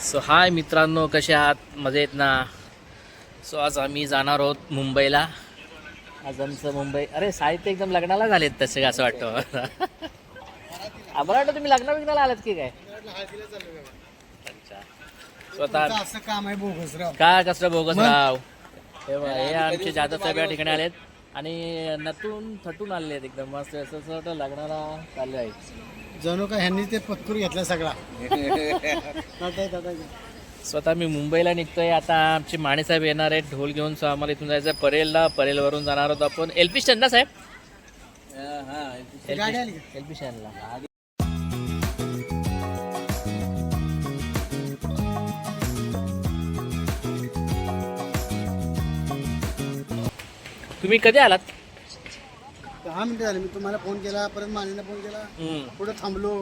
So हाय मित्रांनो कसे आहात? मजेत ना? सो आज आम्ही जाणार आहोत मुंबईला. आज आमचं मुंबई अरे साहित्य एकदम लग्नाला झालेत तसे असं वाटतं. आम्हाला वाटतं तुम्ही लग्न बिग्नाला आलात की काय? अच्छा. स्वतः असं काम आहे काय कसं बोगस राव हे बघा, हे आमचे जाधव साहेब या ठिकाणी आलेत. आणि नटून थटून आलेले आहेत एकदम. मस्त असं असं वाटतं लग्नाला चालू आहे. जणू का ह्यांनी ते पत्कूर घेतला सगळा. स्वतः मी मुंबईला निघतोय. आता आमचे माने साहेब येणार आहेत. ढोल घेऊन सो आम्हाला इथून जायचं आहे परेलला परेलवरून जाणार आहोत आपण. एल पी स्टँड ना साहेब. गाडी आली एल पी स्टँडला तुम्ही कधी आलात? दहा मिनिटं झाली मी तुम्हाला फोन केला परत मानेला फोन केला. पुढे थांबलो?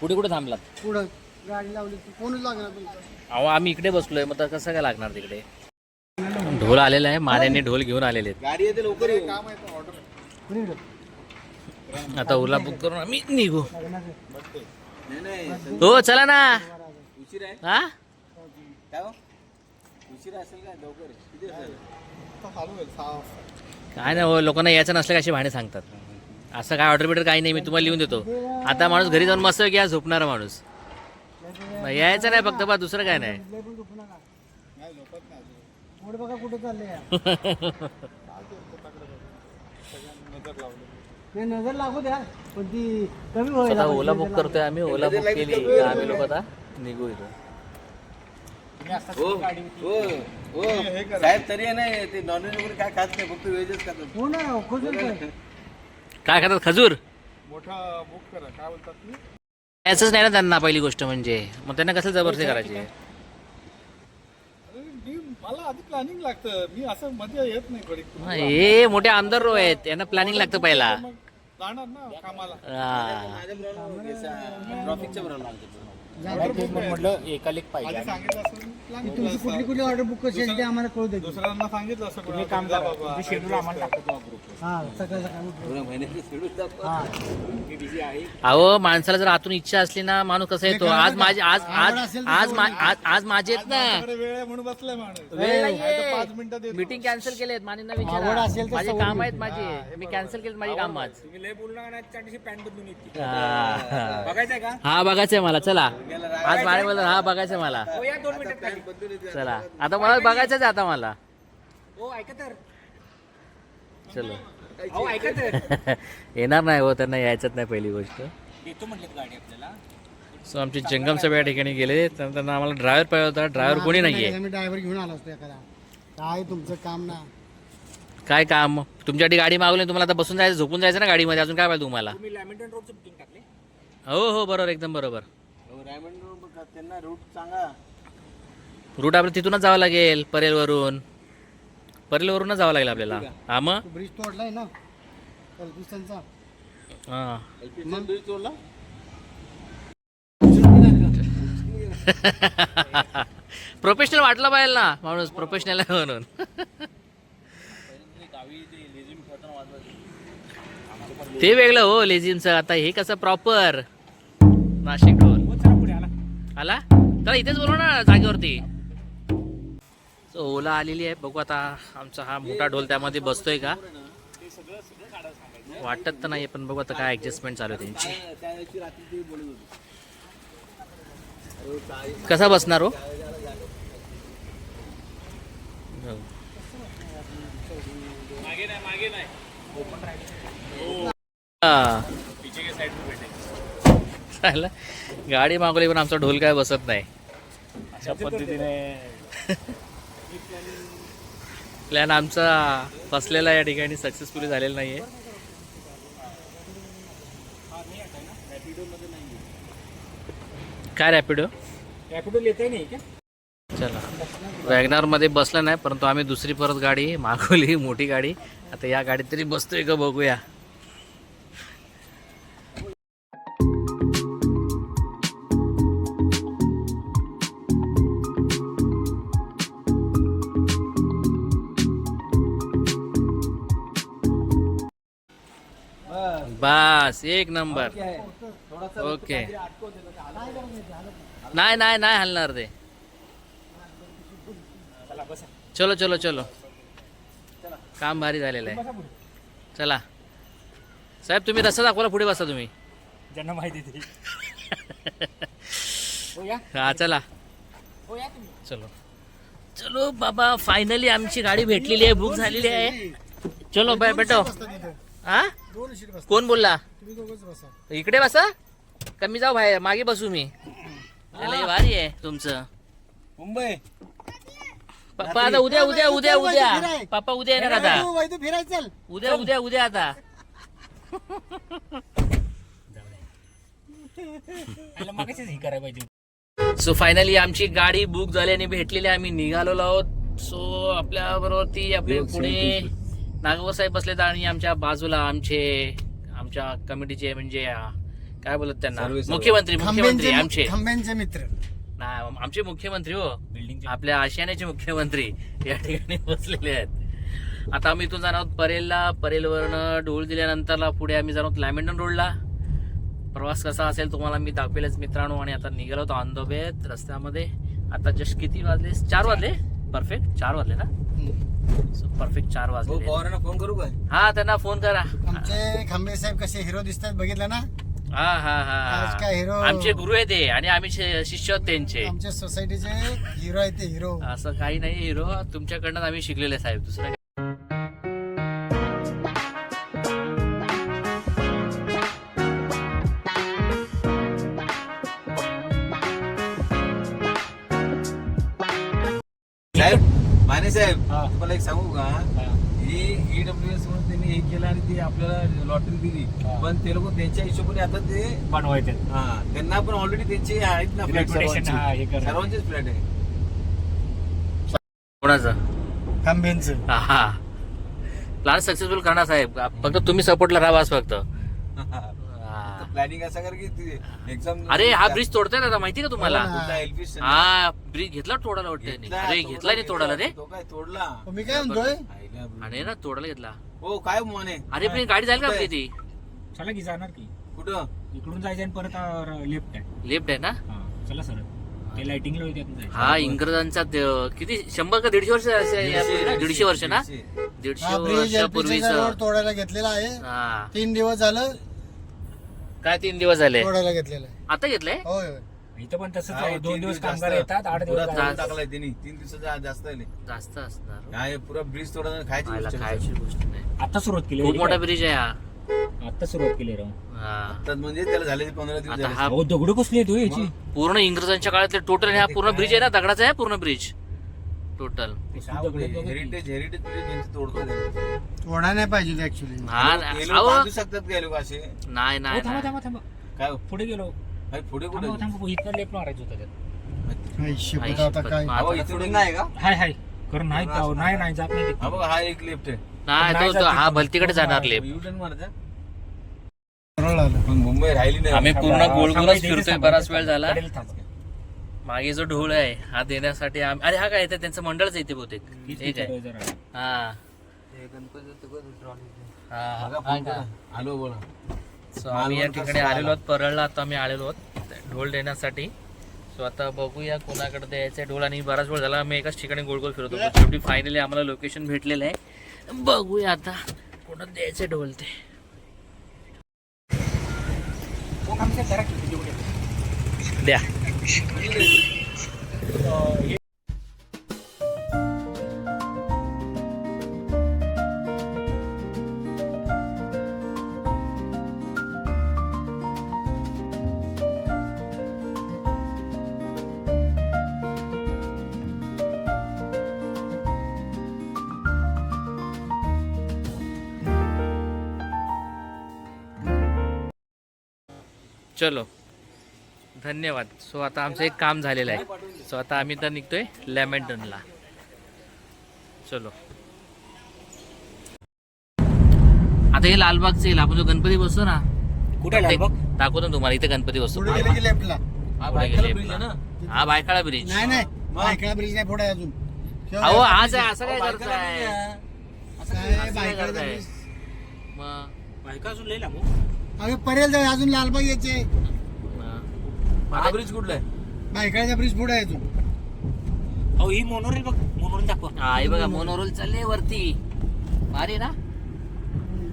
कुठे कुठे थांबलात? पुढं गाडी लावली तू फोनच लागणार तुमचा? अहो आम्ही इकडे बसलोय मग तर कसं काय लागणार तिकडे? ढोल आलेला आहे मान्याने ढोल घेऊन आलेले गाडी येते लवकर काम आहे ऑर्डर आहेत आता ओला बुक करून आम्ही निघू. हो चला ना. हा? काय नाही हो लोकांना यायचं नसलं कशी भाणे सांगतात. असं काय ऑर्डर बिर्डर काही नाही मी तुम्हाला लिहून देतो. आता माणूस घरी जाऊन मस्त घ्या झोपणार माणूस. यायचं नाही फक्त बा दुसरं काय नाही. नजर लागू द्या पण ती कमी ओला बुक करतोय आम्ही ओला बुक केली. का आम्ही लोक आता निघू इथं. साहेब तरी आहे ना ते नॉनव्हेज वगैरे काय खात नाही फक्त व्हेजच खातात. हो ना खोजून काय? काय खातात खजूर? मोठा बुक करा. काय बोलतात मी यायचंच नाही ना त्यांना पहिली गोष्ट म्हणजे. मग त्यांना कसं जबरदस्ती करायची? मला आधी प्लॅनिंग लागतं. मी असं मध्ये येत नाही हा, हे मोठे आमदार रो आहेत. यांना प्लॅनिंग लागतं पहिला. जाणार ना कामाला. हा. ट्रॉफिकच्या बरोबर म्हटलं एकालिक आधी सांगितलं असं. तुमची कुठली कुठली ऑर्डर बुक कशी ते आम्हाला कळू दे. दुसऱ्यांना सांगितलं असं तुम्ही काम करा. शेड्यूल आम्हाला हा सकाळ सकाळी पूर्ण महिन्याची शेड्यूल दाखवा. अहो माणसाला जर आतून इच्छा असली ना माणूस कसा येतो? आज माझे आज आज आज आज माझे आहेत ना. वेळ म्हणून बसलाय माणूस. वेळ नाहीये. पाच. मीटिंग कॅन्सल केलेत मानेंना आवड विचारा. असेल तर माझे काम आहेत माझे. मी कॅन्सल केलेत माझी काम आज. हा. बघायचंय का? हा बघायचंय मला. चला. आज माने बोलला हा बघायचंय मला. चला. आता मला बघायचंच आहे आता मला. हो ऐका तर. चलो. हो ऐका तर. येणार नाही हो त्यांना यायचंच नाही पहिली गोष्ट. देतो म्हटलं गाडी आपल्याला. सो आमचे जंगम साहेब या ठिकाणी गेले. तर त्यांना आम्हाला ड्रायव्हर पाहिजे होता. ड्रायव्हर कोणी नाहीये. मी ड्रायव्हर घेऊन आलो असतो एखादा. काय तुमचं काम ना? काय काम? तुमच्यासाठी गाडी मागवली तुम्हाला आता बसून जायचं झोपून जायचं ना गाडीमध्ये. अजून काय पाहिजे तुम्हाला? तुम्ही लॅमिंटन रोडचं बुकिंग टाकले? हो हो बरोबर एकदम बरोबर. रोड बघा, त्यांना रूट सांगा. रूट आपल्याला तिथूनच जावं लागेल परेलवरून. परेलवरूनच जावं लागेल आपल्याला. हा मग? ब्रिज तोडलाय ना? हा. मग ब्रिज तोडला? प्रोफेशनल वाटलं पाहिजे ना माणूस प्रोफेशनल आहे म्हणून. ते वेगळं हो लेझिमचं आता हे कसं प्रॉपर नाशिक आला? चला इथेच बोलू ना जागेवरती. सो ओला आलेली आहे. बघू आता आमचा हा मोठा ढोल त्यामध्ये बसतोय का? वाटत तर नाही पण बघू आता काय ऍडजस्टमेंट चालू आहे त्यांची. कसा बसणार हो? हो. चालेल. गाडी मागवली पण आमचा ढोल काय बसत नाही. अशा पद्धतीने प्लॅन आमचा फसलेला या ठिकाणी सक्सेसफुली झालेला नाहीये. काय रॅपिडो रॅपिडो येत नाही का? चला. वॅगनारमध्ये बसलं नाही परंतु आम्ही दुसरी परत गाडी मागवली मोठी गाडी. आता या गाडीत तरी बसतोय का बघूया. बस एक नंबर. ओके अटकवते नाही नाही नाही हलणार ते. चला बसा. चलो चलो चलो. काम भारी झालेलं आहे. चला. साहेब तुम्ही रस्ता दाखवला पुढे बसा तुम्ही. ज्यांना माहिती हो चला. चलो. चलो बाबा फायनली आमची गाडी भेटलेली आहे बुक झालेली आहे. चलो बाय बेटो हा? दोन कोण बोलला? तुम्ही दोघंच बसा. इकडे बसा. कमी जाऊ बाहेर. मागे बसू मी. त्याला हे भारी आहे तुमचं. मुंबई. पप्पा आता उद्या उद्या उद्या उद्या पप्पा उद्या येणार आता. तू फिरायचं चल. उद्या उद्या उद्या आता. हे करायला पाहिजे. सो फायनली आमची गाडी बुक झाली आणि भेटलेली आहे. आम्ही निघालो आहोत. सो आपल्या बरोबरती आपले पुणे नागपूर साहेब बसलेत आणि आमच्या बाजूला आमचे आमच्या कमिटीचे म्हणजे काय बोलत त्यांना. मुख्यमंत्री मुख्यमंत्री आमचे. खांब्यांचे मित्र. नाही आमचे मुख्यमंत्री हो. बिल्डिंग आपल्या आशियानाचे मुख्यमंत्री या ठिकाणी बसलेले आहेत. आता आम्ही इथून जाणार आहोत परेलला. परेलवरनं डोळ दिल्यानंतरला पुढे आम्ही जाणार आहोत लॅमेंटन रोडला. प्रवास कसा असेल तुम्हाला मी दाखवेलच मित्रांनो. आणि आता निघालो होतो ऑन द वे रस्त्यामध्ये. आता जस्ट किती वाजले? चार वाजले? परफेक्ट चार वाजले ना? सो परफेक्ट चार वाजले. पवारांना फोन करू काय? हा त्यांना फोन करा. आमचे खांबे साहेब कसे हिरो दिसतात बघितलं ना? हा हा हा. काय हिरो आमचे गुरु आहे ते आणि आम्ही शिष्य त्यांचे. आमच्या सोसायटीचे हिरो आहे ते हिरो असं काही नाही हिरो तुमच्याकडनं आम्ही शिकलेले साहेब दुसरं साहेब माने साहेब हा. तुम्हाला एक सांगू का? हा. ही ईडब्ल्यू एस म्हणून त्यांनी हे केलं आणि ते आपल्याला लॉटरी दिली. हा. पण ते लोक त्यांच्या हिशोबाने आता ते बनवायचे. हा. त्यांना पण ऑलरेडी त्यांचे आहेत ना फ्लॅट Reputation, हा, हे सर्वांचे. सर्वांचेच फ्लॅट आहे कोणाचं? खांब्यांचं हा हा. प्लॅन सक्सेसफुल करणार साहेब. फक्त तुम्ही सपोर्टला राहा बस फक्त. हा. प्लॅनिंग असं कर की एक्झाम अरे हा ब्रिज तोडताय ना आता माहिती का तुम्हाला? हो. हा ब्रिज घेतला तोडायला वाटतं. अरे घेतला नाही तोडायला रे? तो काय तोडला? हो, मी काय म्हणतोय. अरे ना तोडायला घेतला. हो काय माने अरे पण गाडी जाईल का आपली ती? चला की जाणार की. कुठं? इकडून जायचं आणि परत लेफ्ट आहे. लेफ्ट आहे ना? हा चला सर. ते हा इंग्रजांचा किती शंभर का दीडशे वर्ष? दीडशे वर्ष ना? दीडशे. वर्षापूर्वीच. तोडायला घेतलेला आहे. हा. तीन दिवस झालं काय तीन दिवस झाले? तोडायला घेतलेलं आहे. आता घेतलंय? होय होय. इथं पण तसंच हा, आहे. दोन दिवस. कामगार येतात आठ दिवस. टाकलाय त्यांनी. तीन दिवसाचा जास्त आहे. जास्त असणार? हा, हे पुरा ब्रिज तोडा खायची खायला गोष्ट खायची नाही. गोष्ट नाही. आता सुरुवात केली खूप मोठा? ब्रिज आहे हा. आता सुरुवात केली राव. हा. तर म्हणजे त्याला झाले ते पंधरा दिवस आता झाले. हा अहो दगड कसली आहे तू याची? पूर्ण इंग्रजांच्या काळातले टोटल हा पूर्ण ब्रिज आहे ना दगडाचा आहे पूर्ण bridge? Total. Heritage heritage bridge त्यांचं तोडतो ते. तोडा नाही पाहिजे ऍक्च्युली हा हे अहो, लोक बांधू शकतात का हे लोक असे? नाही हो, नाही थांबा नाही. थांबा थांबा. काय हो? पुढे गेलो. अरे पुढे कुठे थांबा थांबा. इथनं लेफ्ट मारायचं होतं त्यात. आई शिकवत आता शपथ, काय? मग अहो, आता- इथून नाही का? हाय हाय. करून नाही जाऊ नाही नाही. जात नाही हा. बघा हा एक लेफ्ट आहे. नाही नाही तो- तो जात हा. भलतीकडे जाणार लेप युटर्न मारता? सरळ आलं. पण मुंबई राहिली नाही. आम्ही पूर्ण गोल गोलच फिरतोय बराच वेळ झाला. कडेला थांबा. मागे जो ढोळ आहे हा देण्यासाठी आम्ही अरे हा काय त्यांचं मंडळच येते बहुतेक. ठीक आहे. हा. हा, हा? आलो बोला सो आम्ही या ठिकाणी आलेलो आहोत परळला आता आम्ही आलेलो आहोत ढोल देण्यासाठी. सो आता बघूया कोणाकडे द्यायचं ढोल. आणि बराच वेळ झाला आम्ही एकाच ठिकाणी गोल गोल फिरतो शेवटी फायनली आम्हाला लोकेशन भेटलेलं आहे. बघूया आता कोणाला द्यायचे ढोल ते? द्या. चलो। धन्यवाद. सो आता आमचं एक काम झालेलं आहे. सो आता आम्ही तर निघतोय लॅमेंटनला. चलो. आता हे लालबागचं येईल आपण जो गणपती बसतो ना कुठे? दाखवतो ना तुम्हाला. इथे गणपती बसतो. पुढे गेले की लेफ्टला हा ब्रिज आहे ना हा बायकाळा ब्रिज नाही नाही. बायकडा ब्रिज नाही पुढे अजून. अहो आज आहे असं काय करताय? असं करताय? मग? बायका अजून लई हो. परेल जाऊ अजून लालबाग यायचे. हा ब्रिज कुठला आहे? बायकाचा ब्रिज पुढे आहे तू. अहो ही मोनोरेल बघ मोनोरेल दाखवा. हा हे बघा मोनोरोल चालले वरती. भारी ना?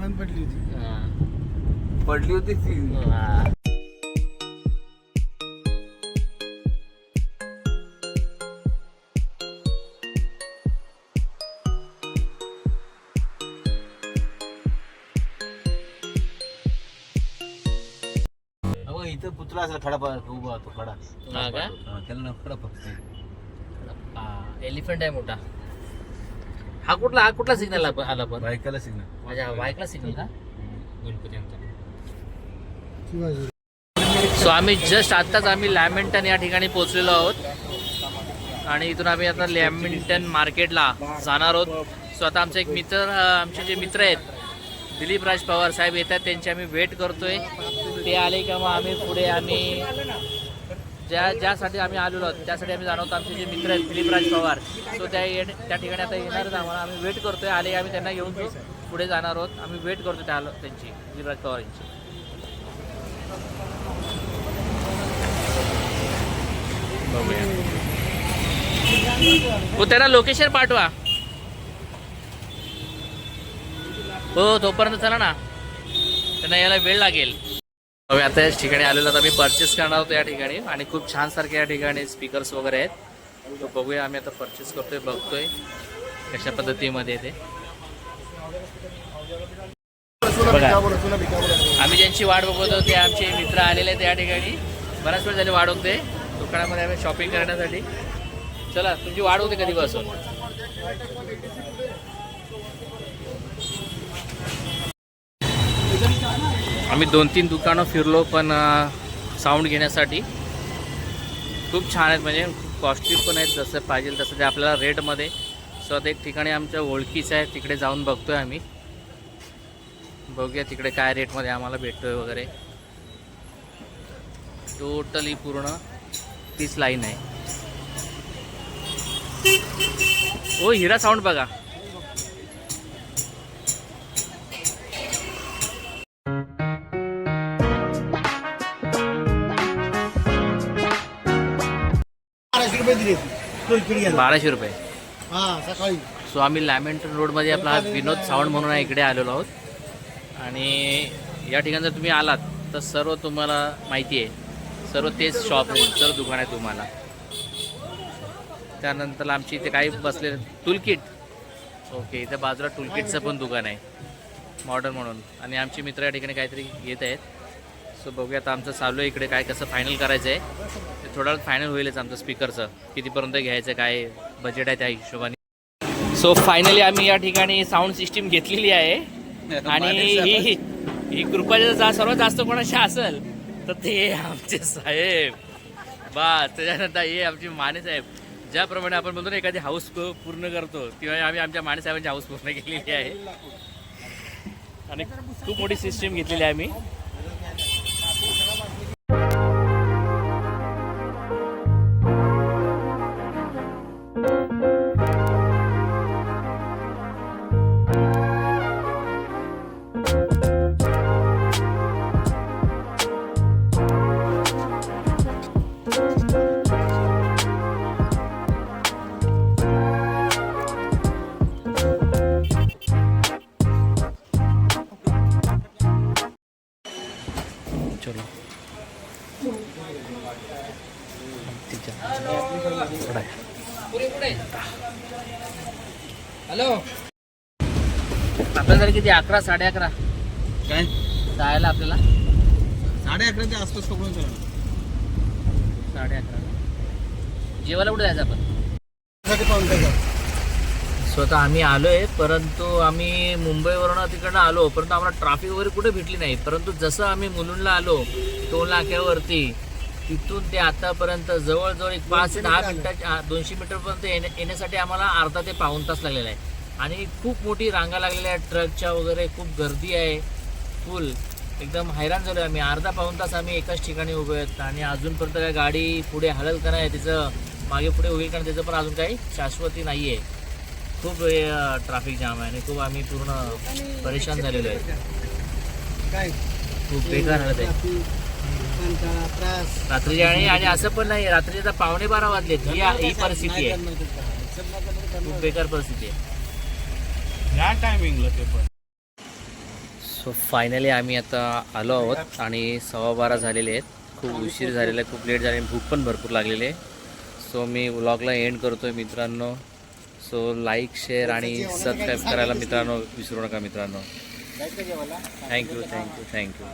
बंद पडली होती. पडली होती ती. हा. असेल खडा पा- उभा होतो खडा हा का हा, त्याला ना खडा फक्त एलिफंट आहे मोठा हा कुठला हा कुठला सिग्नल आला पण बायकाला सिग्नल माझ्या बाईकला सिग्नल का सो आम्ही जस्ट आत्ताच आम्ही लॅमिंटन या ठिकाणी पोहोचलेलो आहोत. आणि इथून आम्ही आता लॅमिंटन मार्केटला जाणार आहोत. सो आता आमचे एक मित्र अं, आमचे जे मित्र आहेत दिलीप राज पवार साहेब येतात त्यांची आम्ही वेट करतोय. ते आले का मग आम्ही पुढे आम्ही ज्या ज्यासाठी आम्ही आलेलो आहोत त्यासाठी आम्ही जाणवतो आमचे जे मित्र आहेत दिलीपराज पवार तो त्या ये त्या ठिकाणी आता येणारच आम्हाला आम्ही वेट करतोय. आले आम्ही त्यांना घेऊन पुढे जाणार आहोत. आम्ही वेट करतो त्या त्यांची दिलीपराज पवार यांची. हो त्यांना लोकेशन पाठवा. हो तोपर्यंत चला ना. त्यांना यायला वेळ लागेल. हो, आता याच ठिकाणी आलेलो तर आम्ही परचेस करणार होतो या ठिकाणी. आणि खूप छान सारखे या ठिकाणी स्पीकर्स वगैरे आहेत. तो बघूया आम्ही आता परचेस करतोय बघतोय कशा पद्धतीमध्ये ते. बघा आम्ही ज्यांची वाट बघत होतो ते आमचे मित्र आलेले आहेत या ठिकाणी. बराच वेळ झाली वाट बघते. दुकानामध्ये आम्ही शॉपिंग करण्यासाठी. चला तुमची वाट होते कधीपासून? आम्ही दोन तीन दुकानं फिरलो पण साऊंड घेण्यासाठी खूप छान आहेत. म्हणजे कॉस्ट्यूम कॉस्टली पण आहेत जसं पाहिजे तसं ते आपल्याला रेटमध्ये स्वतः एक ठिकाणी आमच्या ओळखीचं आहे तिकडे जाऊन बघतो आहे आम्ही. बघूया तिकडे काय रेटमध्ये आम्हाला भेटतो आहे वगैरे. टोटली पूर्ण तीच लाईन आहे. ओ हिरा साऊंड बघा. बाराशे रुपये दिले घ्यायला बाराशे रुपये. हा सकाळी. सो आम्ही लॅमेंटन रोडमध्ये आपला हा विनोद सावंत म्हणून आहे इकडे आलेलो आहोत. आणि या ठिकाणी जर तुम्ही आलात तर सर्व तुम्हाला माहिती आहे. सर्व तेच शॉप आहे सर्व दुकान आहे तुम्हाला. त्यानंतर आमची इथे काही बसले टूलकिट ओके इथे बाजूला टूलकिटचं पण दुकान आहे. मॉडर्न म्हणून. आणि आमचे मित्र या ठिकाणी काहीतरी येत आहेत. सो बघूया आता आमचं चालू आहे इकडे काय कसं फायनल करायचं आहे. ते थोडा फायनल होईलच आमचं स्पीकरचं कितीपर्यंत घ्यायचं काय बजेट आहे त्या हिशोबाने. सो फायनली आम्ही या ठिकाणी साऊंड सिस्टीम घेतलेली आहे. आणि ही ही कृपा जा सर्वात जास्त कोणाशी असेल तर ते आमचे साहेब. बस त्याच्यानंतर हे आमचे माने साहेब. ज्याप्रमाणे आपण बोलतो ना एखादी हाऊस पूर्ण करतो तेव्हा आम्ही आमच्या माने साहेबांची हाऊस पूर्ण केलेली आहे. आणि खूप मोठी सिस्टीम घेतलेली आहे आम्ही. हॅलो आपल्याला किती? अकरा साडे अकरा. काय? जायला आपल्याला? साडे अकराच्या आसपास पकडून चला साडे अकरा. जेवायला कुठे जायचं आपण. स्वतः आम्ही आलोय परंतु आम्ही मुंबईवरून तिकडनं आलो परंतु आम्हाला ट्रॅफिक वगैरे कुठे भेटली नाही. परंतु जसं आम्ही मुलुंडला आलो टोल नाक्यावरती तिथून ते आतापर्यंत जवळजवळ एक पाच ते दहा मिनिटाच्या दोनशे मीटरपर्यंत येण्या येण्यासाठी आम्हाला अर्धा ते पाऊण तास लागलेला आहे. आणि खूप मोठी रांगा लागलेल्या आहेत. ट्रकच्या वगैरे खूप गर्दी आहे. फुल एकदम हैराण झालो आम्ही. अर्धा पाऊण तास आम्ही एकाच ठिकाणी उभे आहेत. आणि अजूनपर्यंत काय गाडी पुढे हलल का नाही त्याचं मागे पुढे होईल का नाही त्याचं पण अजून काही शाश्वती नाही आहे खूप ट्रॅफिक जाम आहे आणि खूप आम्ही पूर्ण परेशान झालेलो आहे. काय? खूप बेकार हालत आहे. कंटाळा त्रास. रात्रीची आणि आणि असं पण नाही रात्री आता पावणे बारा वाजलेत. ही ही परिस्थिती आहे. खूप बेकार परिस्थिती आहे. या टायमिंगला ते पण. सो फायनली आम्ही आता आलो आहोत आणि सव्वा बारा झालेले आहेत. खूप उशीर झालेला आहे खूप लेट झाले भूक पण भरपूर लागलेली आहे. सो मी व्लॉगला एंड करतो आहे मित्रांनो सो लाईक शेअर आणि सबस्क्राईब करायला मित्रांनो विसरू नका मित्रांनो. Thank you thank you thank you